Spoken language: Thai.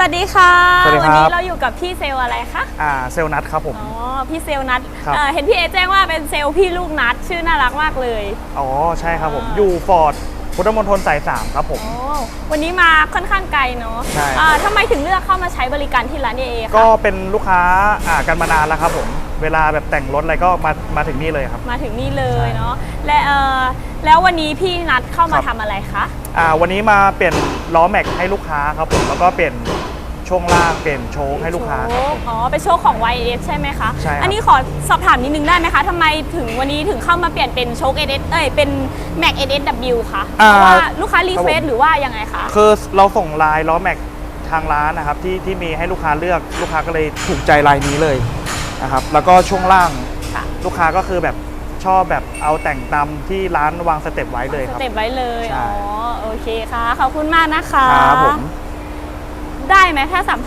สวัสดีค่ะสวัสดีครับวันนี้เราอยู่กับพี่เซลลอะไรคะอ่าเซลล์นัทครับผม อ๋อพี่เซลลนัทครับ เอ่อเห็นพี่เอแจ้งว่าเป็นเซลล์พี่ลูกนัดชื่อน่ารักมากเลย อ๋อใช่ครับผม อ่า อยู่ฟอร์ดพุทธมณฑลสายสามครับผม โอ้วันนี้มาค่อนข้างไกลเนาะใช่อ่าทำไมถึงเลือกเข้ามาใช้บริการที่ร้านเอเอก็คะเป็นลูกค้าอ่ากันมานานแล้วครับผม เวลาแบบแต่งรถอะไรก็มามาถึงนี่เลยครับ มาถึงนี่เลยใช่เนาะและเอ่อแล้ววันนี้พี่นัดเข้ามาครับทำอะไรคะอ่าวันนี้มาเปลี่ยนล้อแม็กให้ลูกค้าครับผม แล้วก็เปลี่ยน ช่วงล่างเปลี่ยนโชคให้ลูกค้าครับโชคอ๋อเป็นโชคของ YS ใช่ไหมคะใช่ครับอันนี้ขอสอบถามนิดนึงได้ไหมคะทำไมถึงวันนี้ถึงเข้ามาเปลี่ยนเป็นโชค SS เอ้ยเป็น Mac SSW คะเพอ่าราะว่าลูกค้ารีครับเควผมสหรือว่ายังไงคะ คือเราส่งลายล้อแม็กทางร้านนะครับที่ที่มีให้ลูกค้าเลือกลูกค้าก็เลยถูกใจลายนี้เลยนะครับแล้วก็ช่วงล่างค่ะ ลูกค้าก็คือแบบชอบแบบเอาแต่งตามที่ร้านวางสเต็ปไว้เลยสครับ เต็ปไว้เลย ใช่ อ๋อ โอเคค่ะ ขอบคุณมากนะคะ ครับผม ได้ไหมถ้าสัมภาษณ์